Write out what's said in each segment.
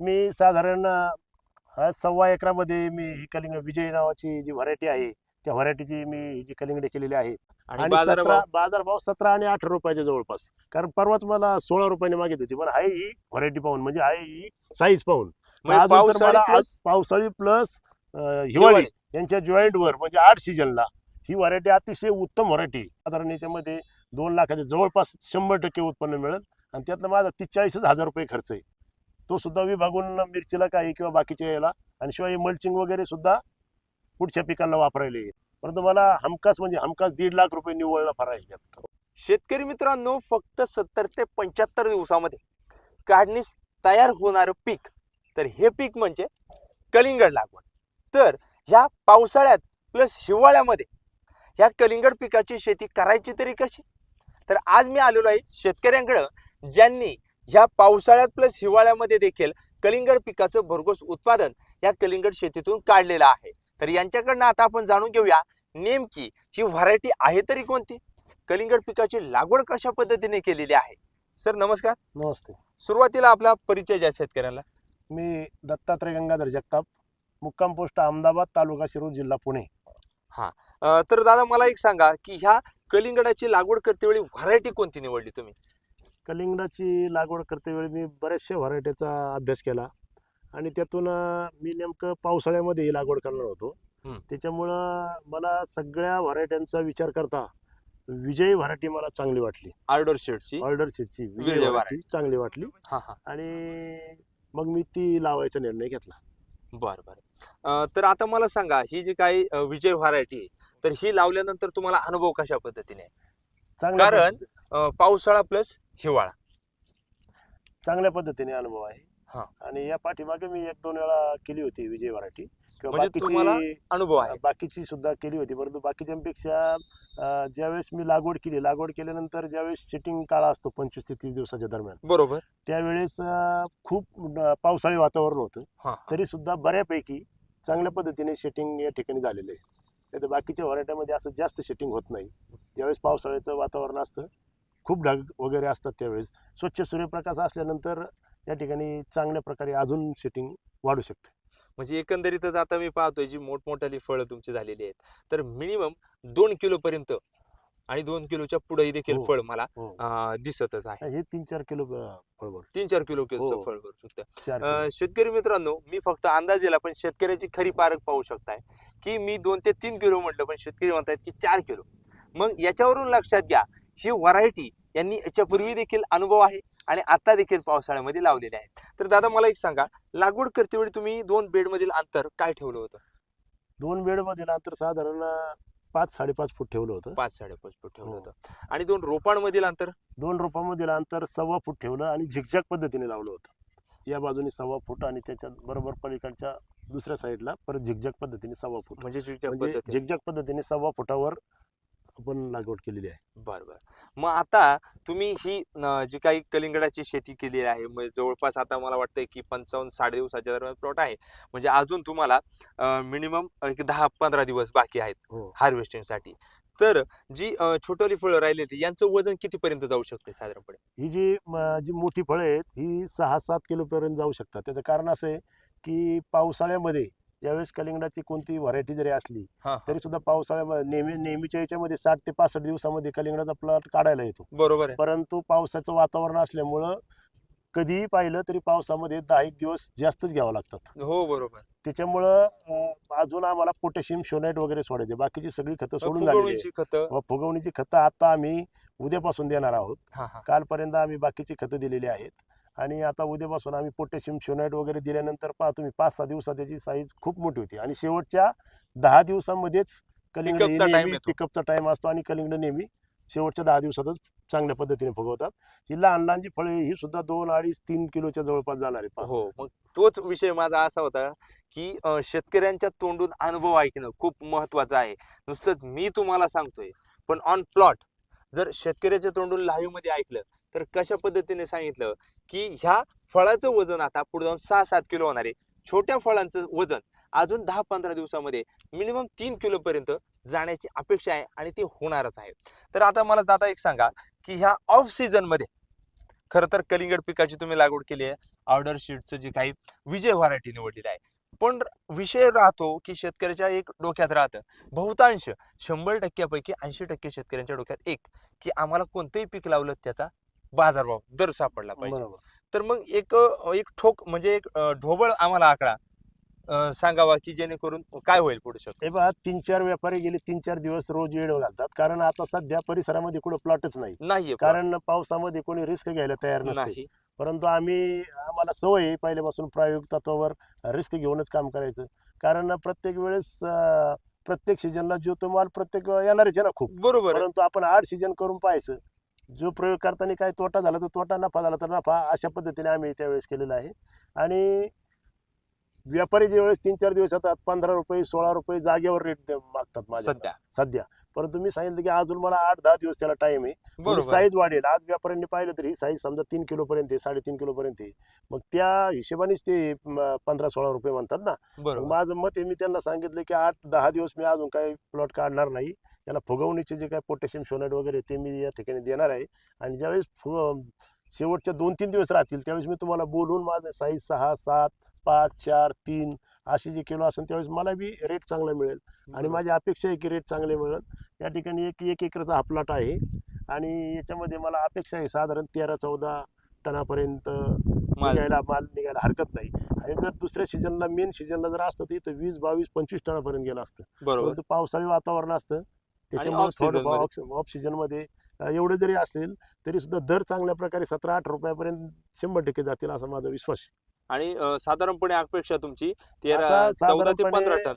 मी साधारण सव्वा एकरामध्ये मी ही कलिंग विजय नावाची जी व्हरायटी आहे त्या व्हरायटीची मी जी कलिंगडे केलेली आहे. आणि सतरा बाजारभाव सतरा आणि अठरा रुपयाच्या जवळपास. कारण परवाच मला सोळा रुपयाने मागित होती पण आहे ही व्हरायटी पाहून म्हणजे आहे ही साईज पाहून पावसाळी प्लस हिवाळी. यांच्या जॉईंट वर म्हणजे आठ सीजनला ही व्हरायटी अतिशय उत्तम व्हरायटी. साधारण याच्यामध्ये दोन लाखाच्या जवळपास शंभर टक्के उत्पन्न मिळेल. आणि त्यातनं माझा तीस चाळीसच हजार रुपये खर्च आहे. तो सुद्धा विभागून मिरचीला काही किंवा बाकीच्या याला. आणि शिवाय मल्चिंग वगैरे सुद्धा पुढच्या पिकांना वापरायला येईल. परंतु मला हमखास म्हणजे हमखास दीड लाख रुपये निव्वळला फरायला शेतकरी मित्रांनो फक्त सत्तर ते पंच्याहत्तर दिवसामध्ये काढणीस तयार होणारं पीक. तर हे पीक म्हणजे कलिंगड लागवड. तर ह्या पावसाळ्यात प्लस हिवाळ्यामध्ये ह्या कलिंगड पिकाची शेती करायची तरी कशी? तर आज मी आलेलो आहे शेतकऱ्यांकडं ज्यांनी ह्या पावसाळ्यात प्लस हिवाळ्यामध्ये देखील कलिंगड पिकाचं भरघोस उत्पादन या कलिंगड शेतीतून काढलेलं आहे. तर यांच्याकडनं आता आपण जाणून घेऊया नेमकी ही व्हरायटी आहे तरी कोणती? कलिंगड पिकाची लागवड कशा पद्धतीने केलेली आहे? सर नमस्कार. नमस्ते. सुरुवातीला आपला परिचय द्या शेतकऱ्यांना. मी दत्तात्रय गंगाधर जगताप मुक्काम पोस्ट अहमदाबाद तालुका शिरूर जिल्हा पुणे. अं, तर दादा मला एक सांगा की ह्या कलिंगडाची लागवड करते वेळी व्हरायटी कोणती निवडली तुम्ही? कलिंगडाची लागवड करते वेळी मी बऱ्याचशा व्हरायटीचा अभ्यास केला. आणि त्यातून मी नेमकं पावसाळ्यामध्ये ही लागवड करणार होतो. त्याच्यामुळं मला सगळ्या व्हरायट्यांचा विचार करता विजय व्हरायटी मला चांगली वाटली. ऑर्डर शेडची ऑर्डर सीटची विजय व्हरायटी चांगली वाटली. हा हा. आणि मग मी ती लावायचा निर्णय घेतला. बर बर. तर आता मला सांगा ही जी काही विजय व्हरायटी आहे तर ही लावल्यानंतर तुम्हाला अनुभव कशा पद्धतीने? चांगल्या कारण- पद्धती- अं, पावसाळा प्लस हिवाळा. चांगल्या पद्धतीने अनुभव आहे. हा. आणि या पाठीमागे मी एक दोन वेळा केली होती विजय व्हरायटी किंवा म्हणजे तुम्हाला बाकीची अनुभव आहे. बाकीची सुद्धा केली होती परंतु बाकीच्यांपेक्षा अं, ज्यावेळेस मी लागवड केली लागवड केल्यानंतर ज्यावेळेस सिटिंग काळा असतो पंचवीस ते तीस दिवसाच्या दरम्यान बरोबर. त्यावेळेस अं, खूप पावसाळी वातावरण होतं. हा. हा. तरी सुद्धा बऱ्यापैकी चांगल्या पद्धतीने शेटिंग या ठिकाणी झालेलं आहे. नाही तर बाकीच्या व्हरायट्यामध्ये असं जास्त शेटिंग होत नाही. ज्यावेळेस पावसाळ्याचं वातावरण असतं खूप ढग वगैरे असतात त्यावेळेस. स्वच्छ सूर्यप्रकाश असल्यानंतर या ठिकाणी चांगल्या प्रकारे अजून शेटिंग वाढू शकते. म्हणजे एकंदरीतच आता मी पाहतोय जी मोठमोठाली फळं तुमची झालेली आहेत. तर मिनिमम दोन किलो पर्यंत आणि दोन किलोच्या पुढेही देखील हो. फळ मला हो. अं, दिसतच आहे. हे तीन चार किलो अं, फळवड तीन चार किलो हो. फळ भरू शकतं चार अं, किलो. शेतकरी मित्रांनो मी फक्त अंदाज दिला पण शेतकऱ्याची खरी पारख पाहू शकताय की मी दोन ते तीन किलो म्हटलं पण शेतकरी म्हणतात की चार किलो. मग याच्यावरून लक्षात घ्या ही व्हरायटी यांनी याच्यापूर्वी देखील अनुभव आहे आणि आता देखील पावसाळ्यामध्ये लावलेले आहेत. तर दादा मला एक सांगा लागवड करते वेळी तुम्ही दोन बेड मधील अंतर काय ठेवलं होतं? दोन बेडमध्ये अंतर साधारण पाच साडेपाच फूट ठेवलं होतं. पाच साडेपाच फूट ठेवलं हो. होतं. आणि दोन रोपांमधील अंतर? दोन रोपांमधील अंतर सव्वा फूट ठेवलं आणि झिकझॅक पद्धतीने लावलं होतं. या बाजूने सव्वा फूट आणि त्याच्या बरोबर पलीकडच्या दुसऱ्या साईडला परत झिकझॅक पद्धतीने सव्वा फूट. म्हणजे zigzag म्हणजे. झिकझॅक पद्धतीने सव्वा फुटावर आपण लागवड केलेली आहे. बर बर. मग आता तुम्ही ही अं, जी काही कलिंगडाची शेती केली आहे म्हणजे जवळपास आता मला वाटतंय की पंचावन्न साठ दिवसाच्या दरम्यान प्लॉट आहे. म्हणजे अजून तुम्हाला मिनिमम एक दहा पंधरा दिवस बाकी आहेत हो. हार्वेस्टिंगसाठी. तर जी अं, छोटवली फळं राहिली होती यांचं वजन कितीपर्यंत जाऊ शकते साधारणपणे? ही जी म, जी मोठी फळं आहेत ही सहा सात किलोपर्यंत जाऊ शकतात. त्याचं कारण असं आहे की पावसाळ्यामध्ये ज्यावेळेस कलिंगडाची कोणती व्हरायटी जरी असली हा तरी सुद्धा पावसाळ्यामध्ये नेहमी नेहमीच्या याच्यामध्ये साठ ते पासष्ट दिवसामध्ये कलिंगडाचा प्लॉट काढायला येतो. बरोबर आहे. परंतु पावसाचं वातावरण असल्यामुळं कधीही पाहिलं तरी पावसामध्ये दहा एक दिवस जास्तच घ्यावं लागतात. हो बरोबर. त्याच्यामुळं अं, अजून आम्हाला पोटॅशियम शोनाईट वगैरे सोडायचे बाकीची सगळी खतं सोडून झालेली आहे. फुगवणीची खतं. व फुगवणीची खतं आता आम्ही उद्यापासून देणार आहोत. हा हा. कालपर्यंत आम्ही बाकीची खतं दिलेली आहेत. आणि आता उद्यापासून आम्ही पोटॅशियम शोनाईट वगैरे दिल्यानंतर पहा तुम्ही पाच सहा दिवसात त्याची साईज खूप मोठी होती आणि शेवटच्या दहा दिवसामध्येच कलिंगड नेहमी. पिकअपचा टाइम असतो आणि कलिंगड नेहमी शेवटच्या दहा दिवसातच चांगल्या पद्धतीने फुगवतात ही लहान लहान जी फळे ही सुद्धा दोन अडीच तीन किलोच्या जवळपास जाणार पहा. हो मग तोच विषय माझा असा होता की शेतकऱ्यांच्या तोंडून अनुभव ऐकणं खूप महत्वाचं आहे नुसतं मी तुम्हाला सांगतोय पण ऑन प्लॉट जर शेतकऱ्याच्या तोंडून लाईव्हमध्ये ऐकलं तर कशा पद्धतीने सांगितलं की ह्या फळाचं वजन आता पुढे जाऊन सहा सात किलो होणार आहे. छोट्या फळांचं वजन अजून दहा पंधरा दिवसामध्ये मिनिमम तीन किलोपर्यंत जाण्याची अपेक्षा आहे आणि ते होणारच आहे. तर आता मला दादा एक सांगा की ह्या ऑफ सीझनमध्ये खरं तर कलिंगड पिकाची तुम्ही लागवड केली आहे. ऑर्डर शीटचं जे काही विजय व्हरायटी निवडलेली आहे. पण विषय राहतो की शेतकऱ्याच्या एक डोक्यात राहतं. बहुतांश शंभर टक्क्यापैकी ऐंशी टक्के शेतकऱ्यांच्या डोक्यात एक की आम्हाला कोणतंही पीक लावलं त्याचा बाजारभाव दर सापडला पाहिजे. बरोबर. तर मग एक एक ठोक म्हणजे एक ढोबळ आम्हाला आकडा अ, सांगावा की जेणेकरून काय होईल पुढे शकतो हे पहा तीन चार व्यापारी गेले तीन चार दिवस रोज वेळ घालतात. कारण आता सध्या परिसरामध्ये कुठं प्लॉटच नाही. नाहीये पण. कारण पावसामध्ये कोणी रिस्क घ्यायला तयार नसते. नाही. परंतु आम्ही आम्हाला सवय आहे पहिल्यापासून प्रायोगिक तत्वावर रिस्क घेऊनच काम करायचं. कारण प्रत्येक वेळेस अं, प्रत्येक सीजनला जो तो माल प्रत्येक येणारच आहे ना खूप. बरोबर आहे. परंतु आपण आठ सीजन करून पाहायचं. जो प्रयोग करताना काय तोटा झाला तर तोटा नफा झाला तर नफा अशा पद्धतीने आम्ही त्यावेळेस केलेला आहे. आणि व्यापारी जे वेळेस तीन चार दिवस येतात पंधरा रुपये सोळा रुपये जागेवर रेट मागतात माझ्या सध्या. सध्या. परंतु मी सांगितलं की अजून मला आठ दहा दिवस त्याला टाइम आहे. बरोबर. साईज वाढेल. आज व्यापाऱ्यांनी पाहिलं तर ही साईज समजा तीन किलो पर्यंत आहे साडेतीन किलो पर्यंत आहे. मग त्या हिशोबानेच ते म, पंधरा सोळा रुपये म्हणतात ना. मग बरोबर माझं मत आहे मी त्यांना सांगितलं की आठ दहा दिवस मी अजून काही प्लॉट काढणार नाही. त्याला फुगवणीचे जे काही पोटॅशियम शोनाईट वगैरे ते मी या ठिकाणी देणार आहे. आणि ज्यावेळेस फु शेवटच्या दोन तीन दिवस राहतील त्यावेळेस मी तुम्हाला बोलून माझं साईज सहा सात पाच चार तीन असे जे किलो असेल त्यावेळेस मला बी रेट चांगला मिळेल. आणि माझी अपेक्षा आहे की रेट चांगले मिळेल. या ठिकाणी एक एक एकरचा हा प्लॉट आहे. आणि याच्यामध्ये मला अपेक्षा आहे साधारण तेरा चौदा टनापर्यंत निघायला माल निघायला हरकत नाही. आणि जर दुसऱ्या सीझनला मेन सीझनला जर असतं तर इथं वीस बावीस पंचवीस टनापर्यंत गेलं असतं. परंतु पावसाळी वातावरण असतं. त्याच्यामुळे थोडं ऑफ सीझनमध्ये अं, एवढं जरी असेल तरी सुद्धा दर चांगल्या प्रकारे सतरा आठ रुपयापर्यंत शंभर टक्के जातील असा माझा विश्वास आहे. आणि साधारणपणे अपेक्षा तुमची तेरा चौदा ते पंधरा टन.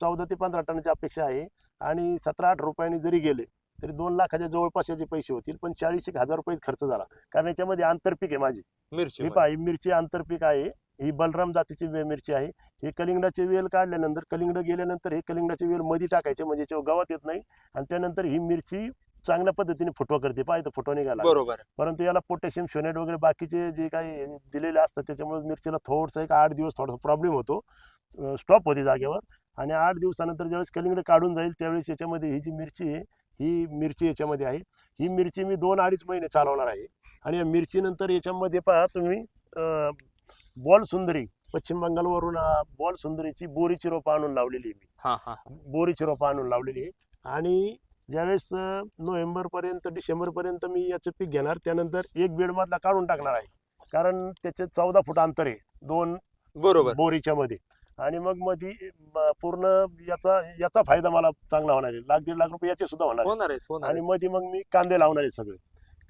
चौदा ते पंधरा टनाची अपेक्षा आहे आणि सतरा आठ रुपयांनी जरी गेले तरी दोन लाखाच्या जवळपास याचे पैसे होतील पण चाळीस एक हजार रुपये खर्च झाला. कारण याच्यामध्ये आंतरपीक आहे माझी. मिरची ही पहा ही मिरची आंतरपीक आहे ही बलराम जातीची मिरची आहे ही कलिंगडाचे वेल काढल्यानंतर कलिंगड गेल्यानंतर हे कलिंगडाचे वेल मध्ये टाकायचे म्हणजे गवत येत नाही. आणि त्यानंतर ही मिरची चांगल्या पद्धतीने फुटवा करते. पाहिजे फुटवा निघाला. बरोबर. परंतु याला पोटॅशियम शोनेट वगैरे बाकीचे जे काही दिलेले असतात त्याच्यामुळे मिरचीला थोडंसं एक आठ दिवस थोडासा प्रॉब्लेम होतो. स्टॉप होते जागेवर. आणि आठ दिवसानंतर ज्यावेळेस कलिंगड काढून जाईल त्यावेळेस याच्यामध्ये ही जी मिरची आहे ही मिरची याच्यामध्ये आहे. ही मिरची मी दोन अडीच महिने चालवणार आहे. आणि या मिरचीनंतर याच्यामध्ये पहा तुम्ही बॉल सुंदरी पश्चिम बंगालवरून बॉल सुंदरीची बोरीची रोपं आणून लावलेली आहे मी. हा हा. बोरीची रोपं आणून लावलेली आहे. आणि ज्यावेळेस नोव्हेंबरपर्यंत डिसेंबरपर्यंत मी याचं पीक घेणार त्यानंतर एक बेडमधला काढून टाकणार आहे. कारण त्याचे चौदा फूट अंतर आहे दोन बरोबर. बोरीच्या मध्ये. आणि मग मध्ये पूर्ण याचा याचा फायदा मला चांगला होणार आहे. लाख दीड लाख रुपये याचे सुद्धा होणार आहे. आणि. मध्ये मग मी कांदे लावणार आहे सगळे.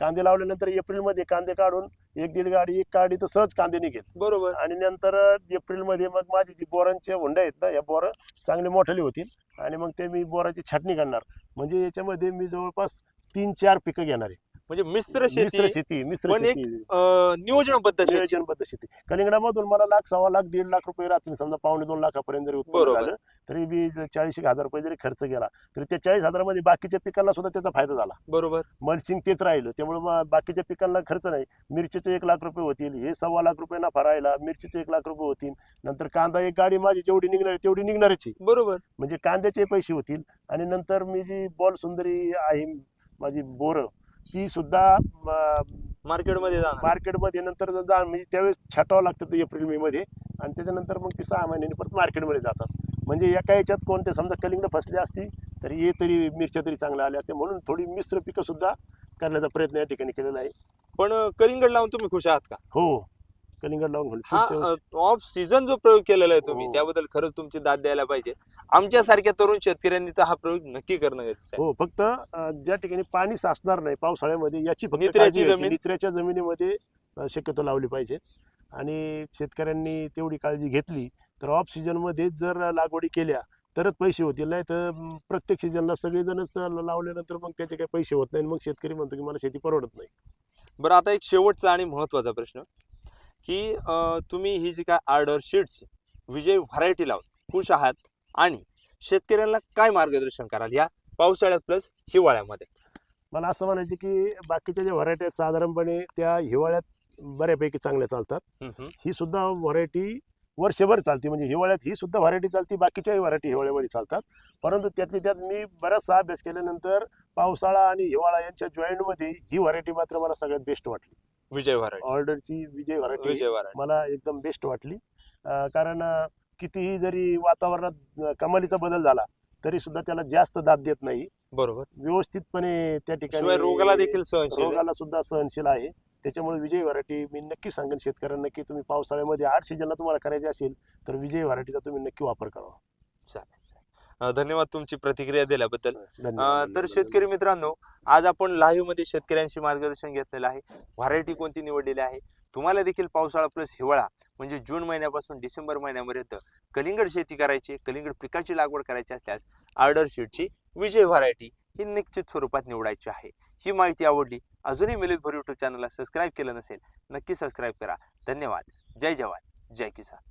कांदे लावल्यानंतर एप्रिलमध्ये कांदे काढून एक दीड गाडी एक काढी तर सहज कांदे निघेल. बरोबर. आणि नंतर एप्रिलमध्ये मग माझी जी बोरांच्या हुंड्या आहेत ना या बोरं चांगले मोठे होतील. आणि मग ते मी बोराची छाटणी करणार. म्हणजे याच्यामध्ये मी जवळपास तीन चार पिकं घेणार आहे. म्हणजे मिश्र मिश्र शेती शेती मिश्र पण एक शेती. नियोजनबद्ध शेती. नियोजनबद्ध शेती. कलिंगडामधून मला लाख सव्वा लाख दीड लाख रुपये राहतील. समजा पावणे दोन लाखापर्यंत जरी उत्पन्न बरोबर. झालं तरी बी चाळीस एक हजार रुपये जरी खर्च गेला तरी त्या चाळीस हजारामध्ये बाकीच्या पिकांना सुद्धा त्याचा फायदा झाला. बरोबर. मल्चिंग तेच राहिलं. त्यामुळे मग बाकीच्या पिकांना खर्च नाही. मिरचीचे एक लाख रुपये होतील. हे सव्वा लाख रुपये नफा राहिला मिरचीचे एक लाख रुपये होतील. नंतर कांदा एक गाडी माझी जेवढी निघणार आहे तेवढी निघणारच बरोबर. म्हणजे कांद्याचे पैसे होतील. आणि नंतर मी जी बॉल सुंदरी आहे माझी बोरं ती सुद्धा मार्केटमध्ये जाणार. मार्केटमध्ये नंतर जा म्हणजे त्यावेळेस छाटावं लागतं ते एप्रिल मे मध्ये. आणि त्याच्यानंतर मग ते सहा महिन्यांनी परत मार्केटमध्ये जातात. म्हणजे एका याच्यात कोणते समजा कलिंगड फसली असती तर ये तरी मिरच्या तरी चांगल्या आल्या असते म्हणून थोडी मिश्र पिकं सुद्धा करण्याचा प्रयत्न या ठिकाणी केलेला आहे. पण कलिंगड लावून तुम्ही खुश आहात का? हो. कलिंगड लावून. हा ऑफ सीझन जो प्रयोग केलेला आहे तुम्ही हो. त्याबद्दल खरंच तुमची दाद द्यायला पाहिजे. आमच्यासारख्या तरुण शेतकऱ्यांनी तर हा प्रयोग नक्की करणं गरजेचं हो फक्त ज्या ठिकाणी पाणी साचणार नाही पावसाळ्यामध्ये याची? निचऱ्याच्या जमिनीमध्ये शक्यतो लावली पाहिजे. आणि शेतकऱ्यांनी तेवढी काळजी घेतली तर ऑफ सीझनमध्ये जर लागवडी केल्या तरच पैसे होतील. नाही तर प्रत्येक सीझनला सगळेजणच तर लावल्यानंतर मग त्याचे काही पैसे होत नाही. मग शेतकरी म्हणतो की मला शेती परवडत नाही. बरं आता एक शेवटचा आणि महत्त्वाचा प्रश्न. की तुम्ही ही जी काय ऑर्डर शीट्स विजय व्हरायटी लावून खुश आहात आणि शेतकऱ्यांना काय मार्गदर्शन कराल या पावसाळ्यात प्लस हिवाळ्यामध्ये? मला असं म्हणायचं की बाकीच्या ज्या व्हरायटी आहेत साधारणपणे त्या हिवाळ्यात बऱ्यापैकी चांगल्या चालतात. ही सुद्धा व्हरायटी वर्षभर चालते. म्हणजे हिवाळ्यात ही सुद्धा व्हरायटी चालते बाकीच्याही व्हरायटी हिवाळ्यामध्ये चालतात. परंतु त्यातली त्यात मी बराचसा अभ्यास केल्यानंतर पावसाळा आणि हिवाळा यांच्या जॉईंटमध्ये ही व्हरायटी मात्र मला सगळ्यात बेस्ट वाटली. विजय ऑर्डरची विजय व्हरायटी विजय व्हरायटी मला एकदम बेस्ट वाटली. अं, कारण अं, कितीही जरी वातावरणात अं, कमालीचा बदल झाला तरी सुद्धा त्याला जास्त दाद देत नाही. बरोबर. व्यवस्थितपणे त्या ठिकाणी रोगाला देखील सहनशील आहे. रोगाला सुद्धा सहनशील आहे. त्याच्यामुळे विजय व्हरायटी मी नक्की सांगेन शेतकऱ्यांना की तुम्ही पावसाळ्यामध्ये आठ सीजनला तुम्हाला करायचे असेल तर विजय व्हरायटीचा तुम्ही नक्की वापर करावा. चालेल चालेल. धन्यवाद तुमची प्रतिक्रिया दिल्याबद्दल. धन्यवाद तर शेतकरी मित्रांनो आज आपण लाईव्हमध्ये शेतकऱ्यांशी मार्गदर्शन घेतलेलं आहे. व्हरायटी कोणती निवडलेली आहे? तुम्हाला देखील पावसाळा प्लस हिवाळा म्हणजे जून महिन्यापासून डिसेंबर महिन्यापर्यंत कलिंगड शेती करायची कलिंगड पिकाची लागवड करायची असल्यास ऑर्डर शीटची विजय व्हरायटी ही निश्चित स्वरूपात निवडायची आहे. ही माहिती आवडली अजूनही मिलित भर युट्यूब चॅनलला सबस्क्राईब केलं नसेल नक्की सबस्क्राईब करा. धन्यवाद. जय जवान. जय किसान.